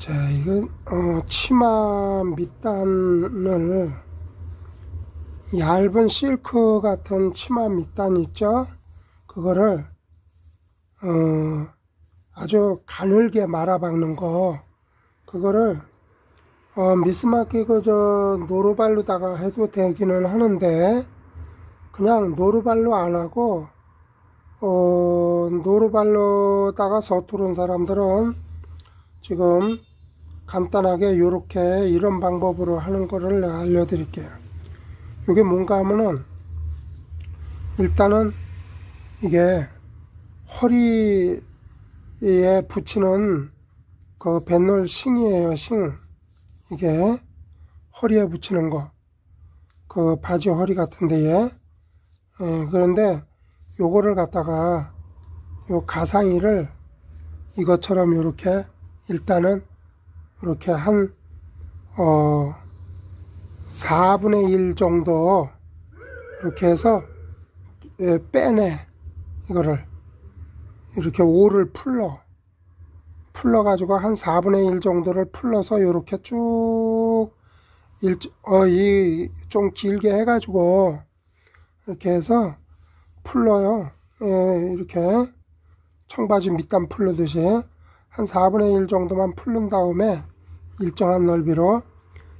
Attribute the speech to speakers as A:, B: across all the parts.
A: 자, 이거 어, 치마 밑단을 얇은 실크 같은 치마 밑단 있죠? 그거를 어, 아주 가늘게 말아 박는 거 그거를 어, 미스마키 그저 노루발로다가 해도 되기는 하는데 그냥 노루발로 안 하고 어, 노루발로다가 서투른 사람들은 지금 간단하게 이렇게 이런 방법으로 하는 거를 알려드릴게요. 이게 뭔가 하면은 일단은 이게 허리에 붙이는 그 뱃놀 싱이에요, 싱. 이게 허리에 붙이는 거. 그 바지 허리 같은 데에. 예, 그런데 요거를 갖다가 요 가상이를 이것처럼 이렇게 일단은 이렇게 한, 어, 4분의 1 정도 이렇게 해서 예, 빼내. 이거를. 이렇게 5를 풀러. 풀러 가지고 한 4분의 1 정도를 풀러서 이렇게 쭉, 일, 어, 이, 좀 길게 해가지고 이렇게 해서 풀러요. 예, 이렇게 청바지 밑단 풀르듯이 한 4분의 1 정도만 풀른 다음에 일정한 넓이로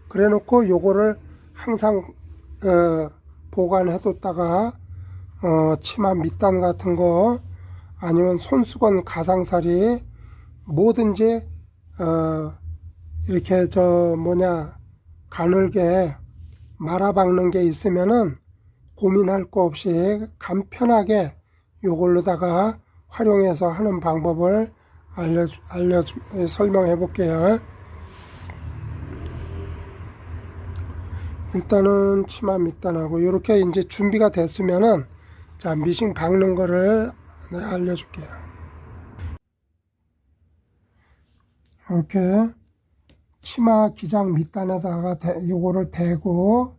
A: 그래 놓고 요거를 항상 어, 보관해 뒀다가 어, 치마 밑단 같은 거 아니면 손수건 가상살이 뭐든지 어, 이렇게 저 뭐냐 가늘게 말아박는 게 있으면은 고민할 거 없이 간편하게 요걸로다가 활용해서 하는 방법을 알려 알려 설명해 볼게요. 일단은 치마 밑단하고 이렇게 이제 준비가 됐으면은 자 미싱 박는 거를 내가 알려줄게요. 이렇게 치마 기장 밑단에다가 대, 요거를 대고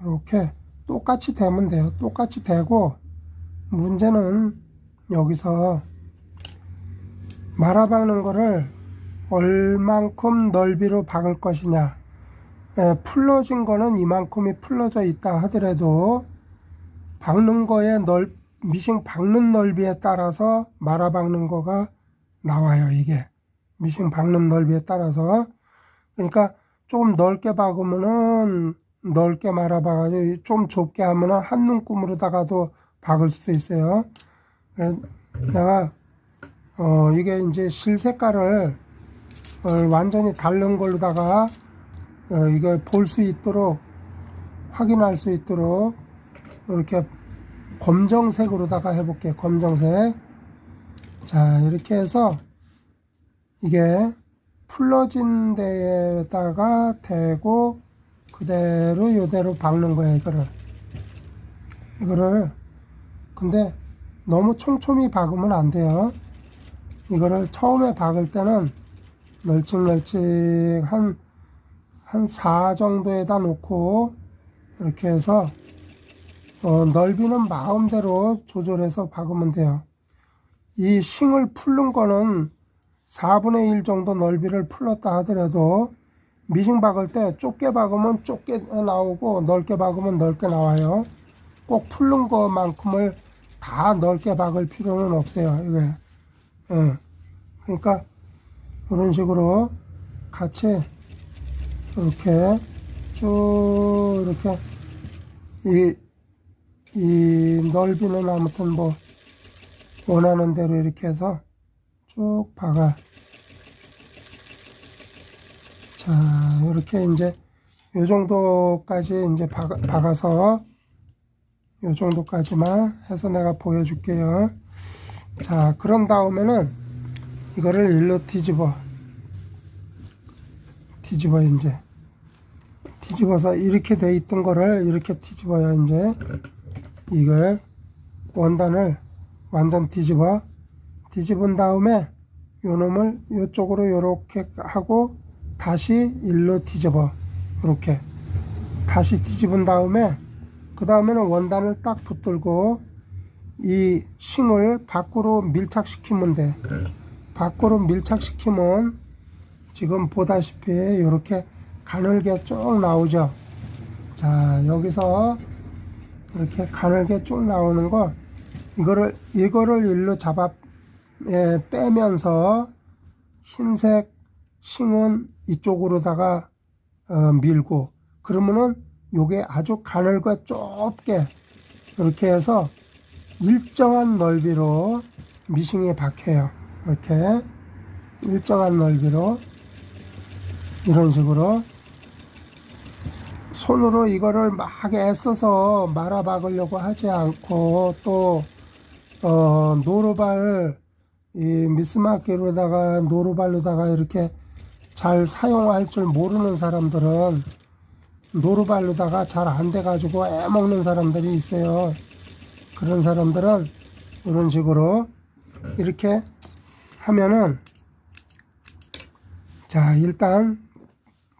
A: 이렇게 똑같이 대면 돼요. 똑같이 대고 문제는 여기서 말아박는 거를 얼만큼 넓이로 박을 것이냐. 예, 풀러진 거는 이만큼이 풀러져 있다 하더라도 박는 거에 넓 미싱 박는 넓이에 따라서 말아 박는 거가 나와요. 이게 미싱 박는 넓이에 따라서 그러니까 조금 넓게 박으면은 넓게 말아봐가지고 좀 좁게 하면은 한 눈금으로다가도 박을 수도 있어요. 내가 어 이게 이제 실 색깔을 어, 완전히 다른 걸로다가 어, 이거 볼수 있도록 확인할 수 있도록 이렇게 검정색으로다가 해볼게요. 검정색. 자 이렇게 해서 이게 풀러진 데에다가 대고 그대로 이대로 박는 거예요. 이거를 이거를 근데 너무 촘촘히 박으면 안 돼요. 이거를 처음에 박을 때는 널찍널찍 한, 한 4 정도에다 놓고 이렇게 해서 어, 넓이는 마음대로 조절해서 박으면 돼요. 이 싱을 풀는 거는 4분의 1 정도 넓이를 풀었다 하더라도 미싱 박을 때 좁게 박으면 좁게 나오고 넓게 박으면 넓게 나와요. 꼭 풀는 것만큼을 다 넓게 박을 필요는 없어요. 이게. 예. 그러니까 이런 식으로 같이 이렇게 쭉 이렇게 이, 이 넓이는 아무튼 뭐 원하는 대로 이렇게 해서 쭉 박아. 자, 이렇게 이제 요 정도까지 이제 박, 박아서 요 정도까지만 해서 내가 보여줄게요. 자, 그런 다음에는 이거를 일로 뒤집어. 뒤집어, 이제. 뒤집어서 이렇게 돼 있던 거를 이렇게 뒤집어요, 이제. 이걸 원단을 완전 뒤집어. 뒤집은 다음에 요 놈을 요쪽으로 요렇게 하고 다시 일로 뒤집어. 이렇게. 다시 뒤집은 다음에 그 다음에는 원단을 딱 붙들고 이 싱을 밖으로 밀착시키면 돼. 밖으로 밀착시키면 지금 보다시피 이렇게 가늘게 쭉 나오죠. 자, 여기서 이렇게 가늘게 쭉 나오는 거 이거를 이거를 일로 잡아 예, 빼면서 흰색 싱은 이쪽으로다가 어, 밀고 그러면은 요게 아주 가늘고 좁게 이렇게 해서 일정한 넓이로 미싱이 박혀요. 이렇게 일정한 넓이로 이런 식으로 손으로 이거를 막 애써서 말아 박으려고 하지 않고 또 어, 노루발 이 미스마키로다가 노루발로다가 이렇게 잘 사용할 줄 모르는 사람들은 노루발로다가 잘 안 돼가지고 애먹는 사람들이 있어요. 그런 사람들은 이런 식으로 이렇게 하면은 자 일단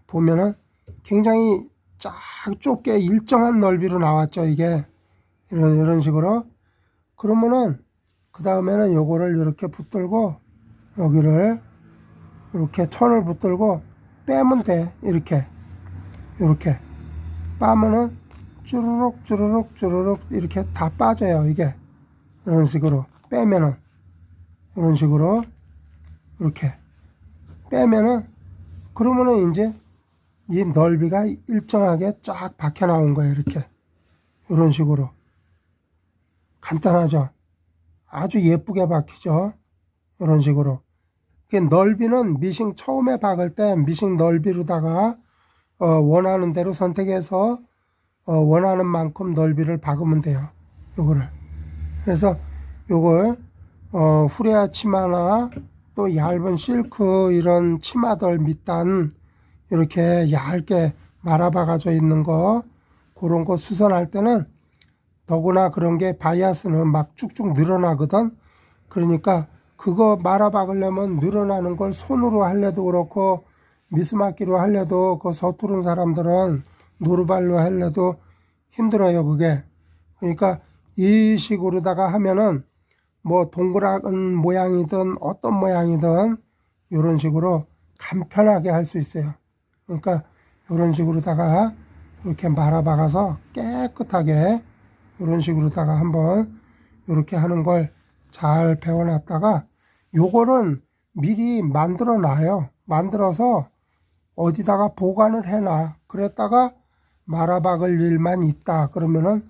A: 보면은 굉장히 쫙 좁게 일정한 넓이로 나왔죠 이게. 이런 이런 식으로. 그러면은 그 다음에는 요거를 이렇게 붙들고 여기를 이렇게 천을 붙들고 빼면 돼 이렇게. 이렇게. 빠면은 쭈르륵 쭈르륵 쭈르륵 이렇게 다 빠져요 이게. 이런 식으로 빼면은. 이런 식으로 이렇게. 빼면은 그러면은 이제 이 넓이가 일정하게 쫙 박혀 나온 거예요 이렇게. 이런 식으로. 간단하죠? 아주 예쁘게 박히죠? 이런 식으로. 그 넓이는 미싱 처음에 박을 때 미싱 넓이로다가 어, 원하는 대로 선택해서 어, 원하는 만큼 넓이를 박으면 돼요 요거를. 그래서 요걸 어, 후레아 치마나 또 얇은 실크 이런 치마들 밑단 이렇게 얇게 말아박아져 있는 거 그런 거 수선할 때는 더구나 그런 게 바이아스는 막 쭉쭉 늘어나거든 그러니까 그거 말아박으려면 늘어나는 걸 손으로 할래도 그렇고 미스막기로 할래도 그 서투른 사람들은 노루발로 할래도 힘들어요 그게 그러니까 이 식으로다가 하면은 뭐 동그란 모양이든 어떤 모양이든 이런 식으로 간편하게 할 수 있어요. 그러니까 이런 식으로다가 이렇게 말아박아서 깨끗하게 이런 식으로다가 한번 이렇게 하는 걸 잘 배워놨다가 요거는 미리 만들어 놔요. 만들어서 어디다가 보관을 해놔. 그랬다가 말아박을 일만 있다. 그러면은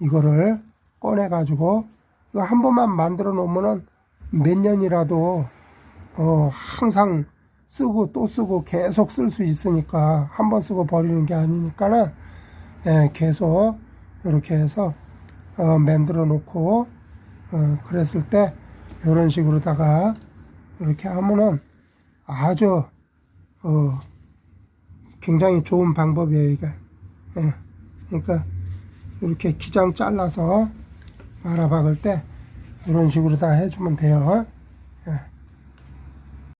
A: 이거를 꺼내 가지고 이거 한 번만 만들어 놓으면은 몇 년이라도 어 항상 쓰고 또 쓰고 계속 쓸 수 있으니까 한 번 쓰고 버리는 게 아니니까는 예, 계속 이렇게 해서 어, 만들어 놓고 어, 그랬을 때 이런 식으로다가 이렇게 하면은 아주 어, 굉장히 좋은 방법이에요 이게. 예, 그러니까 이렇게 기장 잘라서 말아 박을 때 이런 식으로 다 해주면 돼요